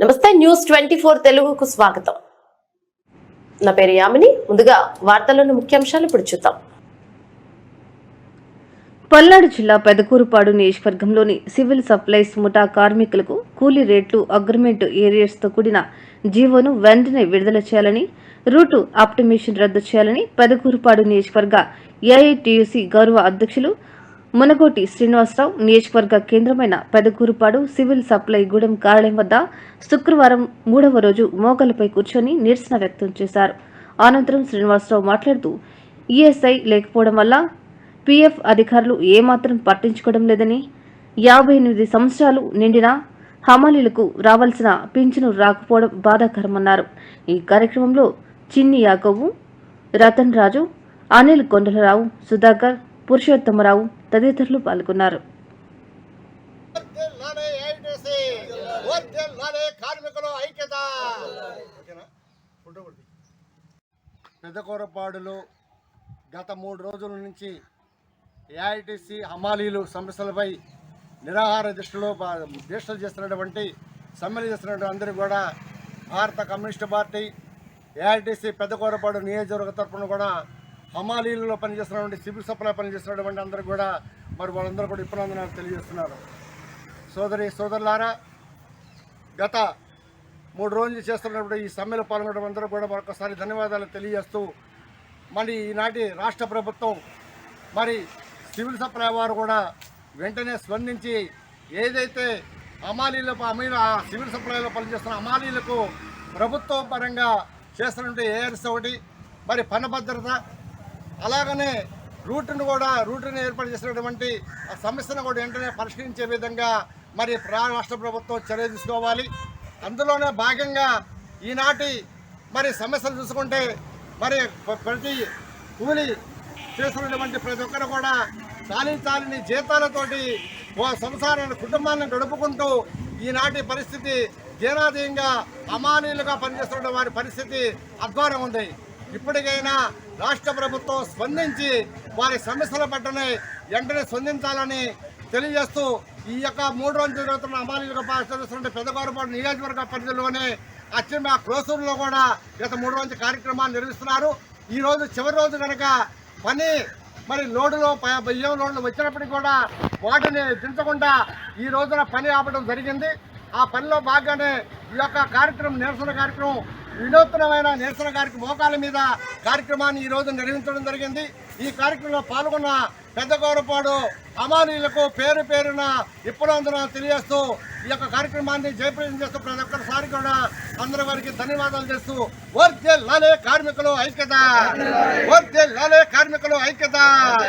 నమస్తే news twenty four తెలుగుకు స్వాగతం. నా పేరు యామిని. ముందుగా వార్తల్లోని ముఖ్యాంశాలు ఇప్పుడు చూద్దాం. పల్నాడు జిల్లా పెదకూరుపాడు నియోజకవర్గంలోని సివిల్ సప్లైస్ ముఠా కార్మికులకు కూలీ రేట్లు అగ్రిమెంట్ ఏరియర్స్తో కూడిన జీవోను వెంటనే విడుదల చేయాలని రూటు ఆప్టిమేషన్ రద్దు చేయాలని పెదకూరుపాడు నియోజకవర్గ ఏఐటియుసి గౌరవ అధ్యక్షులు మునగోటి శ్రీనివాసరావు నియోజకవర్గ కేంద్రమైన పెదకూరుపాడు సివిల్ సప్లై గూడెం కార్యాలయం వద్ద శుక్రవారం మూడవ రోజు మోకాలపై కూర్చొని నిరసన వ్యక్తం చేశారు. అనంతరం శ్రీనివాసరావు మాట్లాడుతూ ఈఎస్ఐ లేకపోవడం వల్ల పీఎఫ్ అధికారులు ఏమాత్రం పట్టించుకోవడం లేదని యాభై ఎనిమిది సంవత్సరాలు నిండిన హమాలీలకు రావాల్సిన పింఛను రాకపోవడం బాధాకరమన్నారు. ఈ కార్యక్రమంలో చిన్ని యాకవ్వు రతన్ రాజు అనిల్ కొండలరావు సుధాకర్ పురుషోత్తమరావు తదితరులు పాల్గొన్నారు. పెద్దకూరపాడులో గత మూడు రోజుల నుంచి ఏఐటిసి హమాలీలు సమస్యలపై నిరాహార దీక్షలో బా- దీక్షలు చేస్తున్నటువంటి సమ్మెలు చేస్తున్నటువంటి అందరూ కూడా భారత కమ్యూనిస్ట్ పార్టీ ఏఐటిసి పెద్దకూరపాడు నియోజకవర్గ తరఫున కూడా హమాలీలలో పనిచేస్తున్నటువంటి సివిల్ సప్లై పనిచేస్తున్నటువంటి అందరూ కూడా మరి వాళ్ళందరూ కూడా ఇప్పుడందరూ తెలియజేస్తున్నారు. సోదరి సోదరులారా గత మూడు రోజులు చేస్తున్నప్పుడు ఈ సమ్మెలో పాల్గొనడం అందరూ కూడా మరొకసారి ధన్యవాదాలు తెలియజేస్తూ మరి ఈనాటి రాష్ట్ర ప్రభుత్వం మరి సివిల్ సప్లై వారు కూడా వెంటనే స్పందించి ఏదైతే అమాలీల అమీల సివిల్ సప్లైలో పనిచేస్తున్న అమాలీలకు ప్రభుత్వ పరంగా చేస్తున్నటువంటి ఏఆర్ఎస్ ఒకటి మరి పన భద్రత అలాగనే రూట్ను కూడా రూట్ను ఏర్పాటు చేసినటువంటి ఆ సమస్యను కూడా వెంటనే పరిష్కరించే విధంగా మరి రాష్ట్ర ప్రభుత్వం చర్య తీసుకోవాలి. అందులోనే భాగంగా ఈనాటి మరి సమస్యలు చూసుకుంటే మరి ప్రతి కూలి చేస్తున్నటువంటి ప్రతి ఒక్కరు కూడా చాలి చాలిని జీతాలతోటి ఓ సంసారాన్ని కుటుంబాన్ని గడుపుకుంటూ ఈనాటి పరిస్థితి జీనాధీయంగా అమానీయులుగా పనిచేస్తున్న వారి పరిస్థితి అధ్వానం ఉంది. ఇప్పటికైనా రాష్ట్ర ప్రభుత్వం స్పందించి వారి సమస్యల పట్టనే వెంటనే స్పందించాలని తెలియజేస్తూ ఈ యొక్క మూడు రోజులు జరుగుతున్న అమాలీలుగా పనిచేస్తున్న పెద్దగారుపాటు నియోజకవర్గ పరిధిలోనే అచ్చంబ క్లోసూరులో కూడా గత మూడు రోజుల కార్యక్రమాన్ని నిర్వహిస్తున్నారు. ఈ రోజు చివరి రోజు కనుక పని మరి లోడులో బియ్యం లోడ్లు వచ్చినప్పటికీ కూడా వాటిని దించకుండా ఈ రోజున పని ఆపడం జరిగింది. ఆ పనిలో భాగంగానే ఈ యొక్క కార్యక్రమం నిరసన కార్యక్రమం వినూత్నమైన నిరసన గారికి మోకాల మీద కార్యక్రమాన్ని ఈ రోజు నిర్వహించడం జరిగింది. ఈ కార్యక్రమంలో పాల్గొన్న పెద్ద గౌరపాడు అమానీయులకు పేరు పేరున ఇప్పుడందరూ తెలియజేస్తూ ఈ యొక్క కార్యక్రమాన్ని జయప్రదం చేస్తూ ప్రతి ఒక్కరిసారి కూడా అందరి వారికి ధన్యవాదాలు చేస్తూ వర్తే లాలే కార్మికులు ఐక్యత! వర్తే లాలే కార్మికులు ఐక్యత!